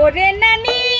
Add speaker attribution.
Speaker 1: ওরে নানি।